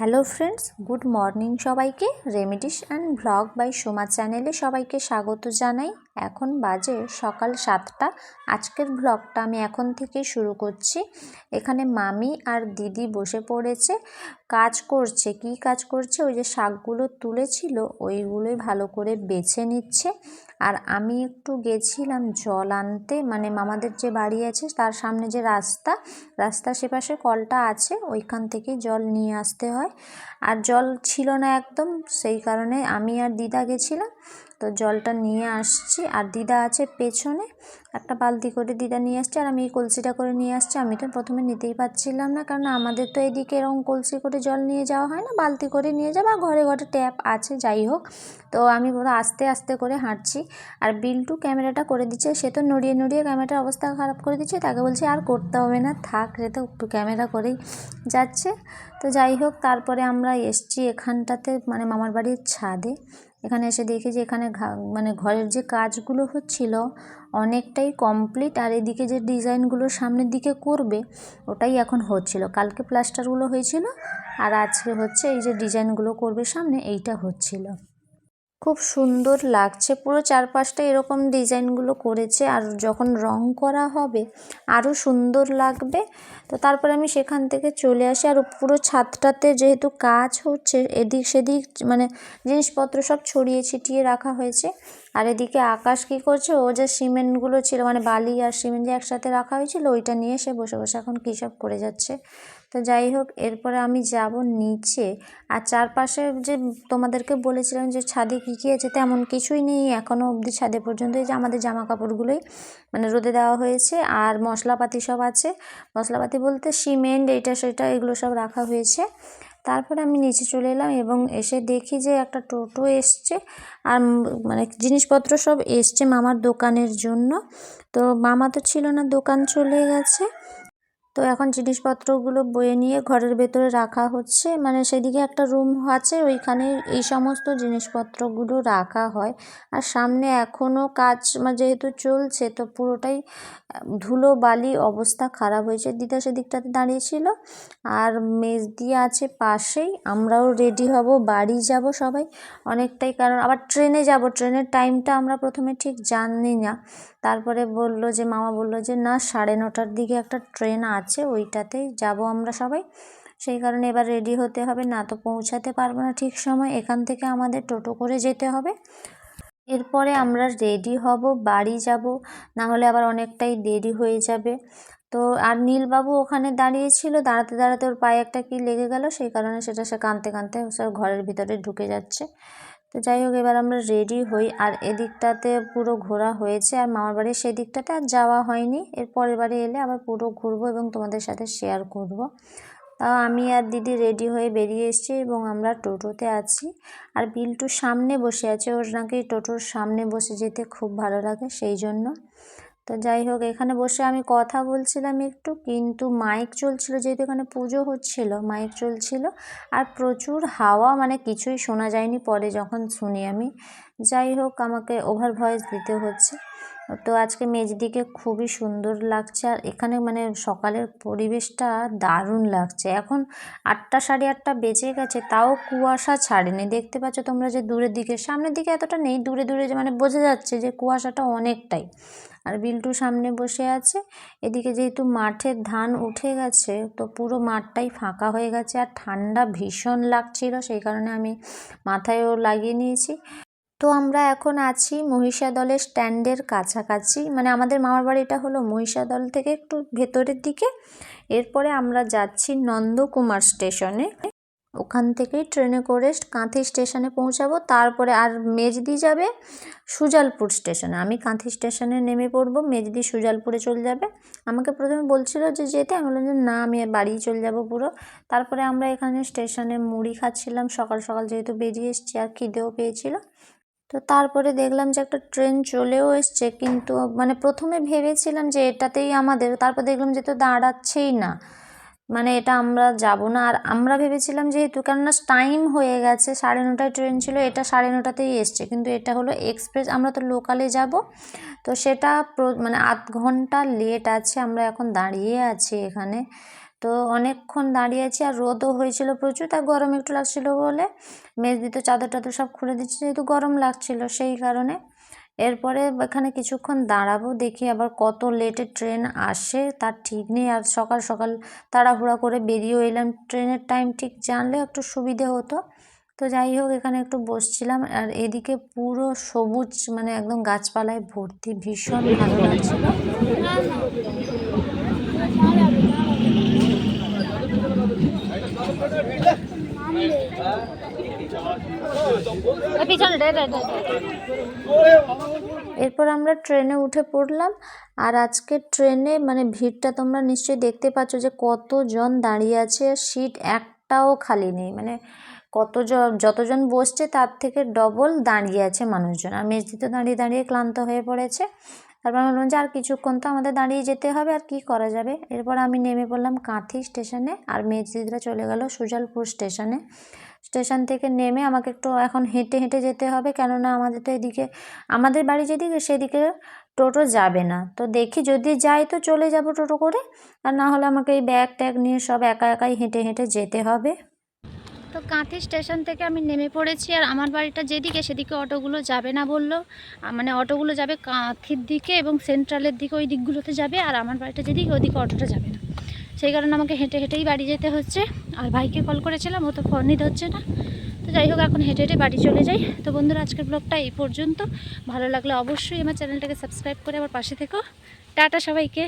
Hello friends good morning সবাইকে। Remedies and blog by Soma চ্যানেলে সবাইকে স্বাগত জানাই। এখন বাজে সকাল সাতটা। আজকের ব্লগটা আমি এখন থেকেই শুরু করছি। এখানে মামি আর দিদি বসে পড়েছে। কাজ করছে। কি কাজ করছে? ওই যে শাকগুলো তুলেছিল, ওইগুলোই ভালো করে বেছে নিচ্ছে। আর আমি একটু গেছিলাম জল আনতে মানে মামাদের যে বাড়ি আছে, তার সামনে যে রাস্তা, রাস্তার সেপাশে কলটা আছে, ওইখান থেকেই জল নিয়ে আসতে হয়। আর জল ছিল না একদম, সেই কারণে আমি আর দিদা গেছিলাম। তো জলটা নিয়ে আসছি, আর দিদা আছে পেছনে। একটা বালতি করে দিদা নিয়ে আসছে, আর আমি এই কলসিটা করে নিয়ে আসছি। আমি তো প্রথমে নিতেই পারছিলাম না, কারণ আমাদের তো এদিকে এরকম কলসি করে জল নিয়ে যাওয়া হয় না, বালতি করে নিয়ে যাব ঘরে ঘরে ট্যাপ আছে, যাই হোক। তো আমি পুরো আস্তে আস্তে করে হাঁটছি, আর বিল্টু ক্যামেরাটা করে দিচ্ছে, সে তো নড়িয়ে নড়িয়ে ক্যামেরাটার অবস্থা খারাপ করে দিচ্ছে, তাকে বলছি আর করতে হবে না, থাক রে তো, একটু ক্যামেরা করেই যাচ্ছে। তো যাই হোক, তারপরে আমরা এসছি এখানটাতে মানে মামার বাড়ির ছাদে। এখানে এসে দেখি যে এখানে মানে ঘরের যে কাজগুলো হচ্ছিল অনেকটাই কমপ্লিট আর এদিকে যে ডিজাইনগুলো সামনের দিকে করবে, ওটাই এখন হচ্ছিল। কালকে প্লাস্টারগুলো হয়েছিল আর আজকে হচ্ছে এই যে ডিজাইনগুলো করবে সামনে, এইটা হচ্ছিল। খুব সুন্দর লাগছে, পুরো চারপাশটা এরকম ডিজাইনগুলো করেছে আর যখন রং করা হবে, আরও সুন্দর লাগবে। তো তারপরে আমি সেখান থেকে চলে আসি। আর পুরো ছাদটাতে যেহেতু কাজ হচ্ছে, এদিক সেদিক মানে জিনিসপত্র সব ছড়িয়ে ছিটিয়ে রাখা হয়েছে। আর এদিকে আকাশ কী করছে? ও যে সিমেন্টগুলো ছিল মানে বালি আর সিমেন্ট যে একসাথে রাখা হয়েছিল, ওইটা নিয়ে সে বসে বসে এখন কী সব করে যাচ্ছে। তো যাই হোক, এরপরে আমি যাব নিচে। আর চারপাশে যে তোমাদেরকে বলেছিলাম যে ছাদে কী কী আছে, তেমন কিছুই নেই। এখনও অবধি ছাদে পর্যন্ত এই যে আমাদের জামা কাপড়গুলোই মানে রোদে দেওয়া হয়েছে। আর মশলাপাতি সব আছে। মশলাপাতি বলতে সিমেন্ট, এটা, সেটা, এগুলো সব রাখা হয়েছে। তারপরে আমি নিচে চলে এলাম এবং এসে দেখি যে একটা টোটো এসছে আর মানে জিনিসপত্র সব এসছে মামার দোকানের জন্য। তো মামা তো ছিল না, দোকান চলে গেছে। তো এখন জিনিসপত্রগুলো বয়ে নিয়ে ঘরের ভেতরে রাখা হচ্ছে। মানে সেদিকে একটা রুম আছে, ওইখানে এই সমস্ত জিনিসপত্রগুলো রাখা হয়। আর সামনে এখনও কাজ যেহেতু চলছে, তো পুরোটাই ধুলো বালি অবস্থা খারাপ হয়েছে। দিদা সেদিকটাতে দাঁড়িয়েছিল, আর মেজ দিয়ে আছে পাশেই। আমরাও রেডি হব, বাড়ি যাব সবাই অনেকটাই। কারণ আবার ট্রেনে যাব, ট্রেনের টাইমটা আমরা প্রথমে ঠিক জানি না। তারপরে বলল যে, মামা বলল যে, না, সাড়ে নটার দিকে একটা ট্রেন আছে। ওইটাতেই যাব আমরা সবাই। সেই কারণে এবার রেডি হতে হবে, না তো পৌঁছাতে পারব না ঠিক সময়। এখান থেকে আমাদের টোটো করে যেতে হবে। এরপরে আমরা রেডি হব, বাড়ি যাব, না হলে আবার অনেকটাই দেরি হয়ে যাবে। তো আর নীলবাবু ওখানে দাঁড়িয়েছিল, দাঁড়াতে দাঁড়াতে ওর পায়ে একটা কি লেগে গেল, সেই কারণে সেটা সে কাঁদতে কাঁদতে সব ঘরের ভিতরে ঢুকে যাচ্ছে। তো যাই হোক, এবার আমরা রেডি হই। আর এদিকটাতে পুরো ঘোরা হয়েছে, আর মামার বাড়ির সেদিকটাতে আর যাওয়া হয়নি। এর পরের বাড়ি এলে আবার পুরো ঘুরবো এবং তোমাদের সাথে শেয়ার করব। তাও আমি আর দিদি রেডি হয়ে বেরিয়ে এসেছি এবং আমরা টোটোতে আছি। আর বিল্টু সামনে বসে আছে, ওর নাকি টোটোর সামনে বসে যেতে খুব ভালো লাগে সেই জন্য। তো যাই হোক, এখানে বসে আমি কথা বলছিলাম একটু, কিন্তু মাইক চলছিল, যেহেতু এখানে পুজো হচ্ছিল মাইক চলছিল, আর প্রচুর হাওয়া মানে কিছুই শোনা যায়নি পরে যখন শুনি আমি। যাই হোক, আমাকে ওভার ভয়েস দিতে হচ্ছে। তো আজকে মেজদিকে খুবই সুন্দর লাগছে আর এখানে মানে সকালের পরিবেশটা দারুণ লাগছে। এখন আটটা সাড়ে আটটা বেজে গেছে, তাও কুয়াশা ছাড়েনি। দেখতে পাচ্ছ তোমরা যে দূরের দিকে, সামনের দিকে এতটা নেই, দূরে দূরে যে মানে বোঝা যাচ্ছে যে কুয়াশাটা অনেকটাই। আর বিল্টু সামনে বসে আছে, এদিকে যেহেতু মাঠের ধান উঠে গেছে, তো পুরো মাঠটাই ফাঁকা হয়ে গেছে আর ঠান্ডা ভীষণ লাগছিল, সেই কারণে আমি মাথায়ও লাগিয়ে নিয়েছি। তো আমরা এখন আছি মহিষাদলের স্ট্যান্ডের কাছাকাছি। মানে আমাদের মামার বাড়িটা হলো মহিষাদল থেকে একটু ভেতরের দিকে। এরপরে আমরা যাচ্ছি নন্দকুমার স্টেশনে। ওখান থেকেই ট্রেনে করে কাঁথি স্টেশনে পৌঁছাবো। তারপরে আর মেজদি যাবে সুজালপুর স্টেশনে। আমি কাঁথি স্টেশনে নেমে পড়ব, মেজদি সুজালপুরে চলে যাবে। আমাকে প্রথমে বলছিল যে যেতে, আমি বললাম যে না, আমি বাড়ি চলে যাব পুরো। তারপরে আমরা এখানে স্টেশনে মুড়ি খাচ্ছিলাম। সকাল সকাল যেহেতু বেরিয়ে এসছি, আর খিদেও পেয়েছিল। তো তারপরে দেখলাম যে একটা ট্রেন চলেও এসছে, কিন্তু মানে প্রথমে ভেবেছিলাম যে এটাতেই আমাদের, তারপর দেখলাম যে তো দাঁড়াচ্ছেই না। মানে এটা আমরা যাব না, আর আমরা ভেবেছিলাম যেহেতু, কেননা টাইম হয়ে গেছে, সাড়ে নটায় ট্রেন ছিল, এটা সাড়ে নটাতেই এসছে, কিন্তু এটা হলো এক্সপ্রেস আমরা তো লোকালে যাব। তো সেটা মানে আধ ঘণ্টা লেট আছে, আমরা এখন দাঁড়িয়ে আছি এখানে। তো অনেকক্ষণ দাঁড়িয়ে আছি আর রোদও হয়েছিল প্রচুর তাই গরম একটু লাগছিল বলে মেজদি তো চাদর টাদর সব খুলে দিচ্ছে যেহেতু গরম লাগছিল সেই কারণে। এরপরে এখানে কিছুক্ষণ দাঁড়াবো, দেখি আবার কত লেটে ট্রেন আসে, তার ঠিক নেই আর সকাল সকাল তাড়াহুড়া করে বেরিয়েও এলাম। ট্রেনের টাইম ঠিক জানলে একটু সুবিধে হতো। তো যাই হোক, এখানে একটু বসছিলাম আর এদিকে পুরো সবুজ মানে একদম গাছপালায় ভর্তি, ভীষণ ভালো লাগছিল পিছনে রে রে রে এরপর আমরা ট্রেনে উঠে পড়লাম, আর আজকে ট্রেনে মানে ভিড়টা তোমরা নিশ্চয়ই দেখতে পাচ্ছ যে কতজন দাঁড়িয়ে আছে সিট একটাও খালি নেই। মানে কতজন, যতজন বসছে তার থেকে ডবল দাঁড়িয়ে আছে মানুষজন। আর মেজদিতে দাঁড়িয়ে দাঁড়িয়ে ক্লান্ত হয়ে পড়েছে। তারপর বললাম যে আর কিছুক্ষণ তো আমাদের দাঁড়িয়ে যেতে হবে, আর কি করা যাবে? এরপর আমি নেমে পড়লাম কাঁথি স্টেশনে, আর মেজদিদরা চলে গেল সুজালপুর স্টেশনে। স্টেশন থেকে নেমে আমাকে একটু এখন হেঁটে হেঁটে যেতে হবে, কেননা আমাদের তো এদিকে, আমাদের বাড়ি যেদিকে, সেদিকে টোটো যাবে না। তো দেখি যদি যাই তো চলে যাব টোটো করে, আর না হলে আমাকে এই ব্যাগ ট্যাগ নিয়ে সব একা একাই হেঁটে হেঁটে যেতে হবে। তো কাঁথি স্টেশন থেকে আমি নেমে পড়েছি আর আমার বাড়িটা যেদিকে সেদিকে অটোগুলো যাবে না বলল। মানে অটোগুলো যাবে কাঁথির দিকে এবং সেন্ট্রালের দিকে ওই দিকগুলোতে যাবে আর আমার বাড়িটা যেদিকে ওদিকে অটোটা যাবে না। সেই কারণে আমাকে হেঁটে হেঁটেই বাড়ি যেতে হচ্ছে। আর ভাইকে কল করেছিলাম, ও তো ফোনই ধরছে না। তো যাই হোক, এখন হেঁটে হেঁটে বাড়ি চলে যাই। তো বন্ধুরা, আজকের ব্লগটা এই পর্যন্ত। ভালো লাগলে অবশ্যই আমার চ্যানেলটাকে সাবস্ক্রাইব করে আমার পাশে থেকো। টাটা সবাইকে।